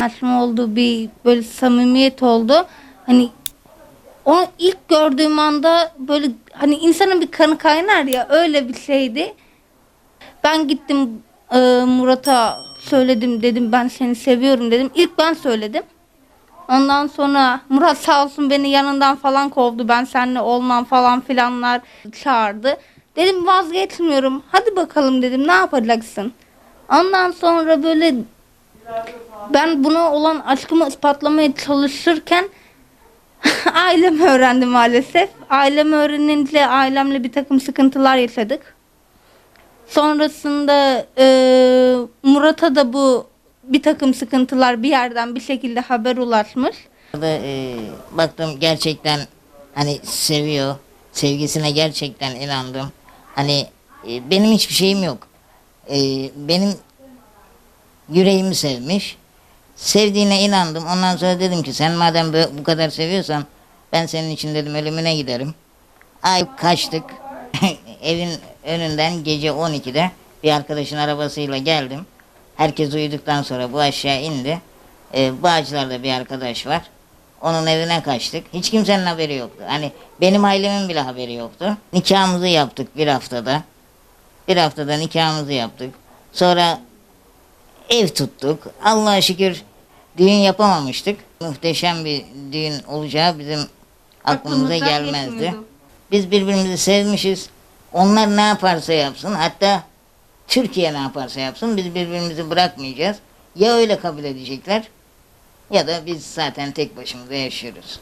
Saçma oldu bir böyle samimiyet oldu. Hani onu ilk gördüğüm anda böyle hani insanın bir kanı kaynar ya öyle bir şeydi. Ben gittim e, Murat'a söyledim dedim ben seni seviyorum dedim. İlk ben söyledim. Ondan sonra Murat sağ olsun beni yanından falan kovdu. Ben seninle olmam falan filanlar çağırdı. Dedim vazgeçmiyorum. Hadi bakalım dedim ne yapacaksın? Ondan sonra böyle ben buna olan aşkımı ispatlamaya çalışırken ailem öğrendi maalesef. Ailem öğrenince ailemle bir takım sıkıntılar yaşadık. Sonrasında e, Murat'a da bu bir takım sıkıntılar bir yerden bir şekilde haber ulaşmış. Orada e, baktım gerçekten hani seviyor. Sevgisine gerçekten inandım. Hani e, benim hiçbir şeyim yok. E, benim yüreğimi sevmiş. Sevdiğine inandım. Ondan sonra dedim ki sen madem bu, kadar seviyorsan ben senin için dedim ölümüne giderim. Ay kaçtık. Evin önünden gece 12'de bir arkadaşın arabasıyla geldim. Herkes uyuduktan sonra bu aşağı indi. Ee, Bağcılar'da bir arkadaş var. Onun evine kaçtık. Hiç kimsenin haberi yoktu. Hani benim ailemin bile haberi yoktu. Nikahımızı yaptık bir haftada. Bir haftada nikahımızı yaptık. Sonra ev tuttuk. Allah'a şükür düğün yapamamıştık. Muhteşem bir düğün olacağı bizim aklımıza Aklımızdan gelmezdi. geçmiyordu. Biz birbirimizi sevmişiz. Onlar ne yaparsa yapsın. Hatta Türkiye ne yaparsa yapsın biz birbirimizi bırakmayacağız. Ya öyle kabul edecekler ya da biz zaten tek başımıza yaşıyoruz.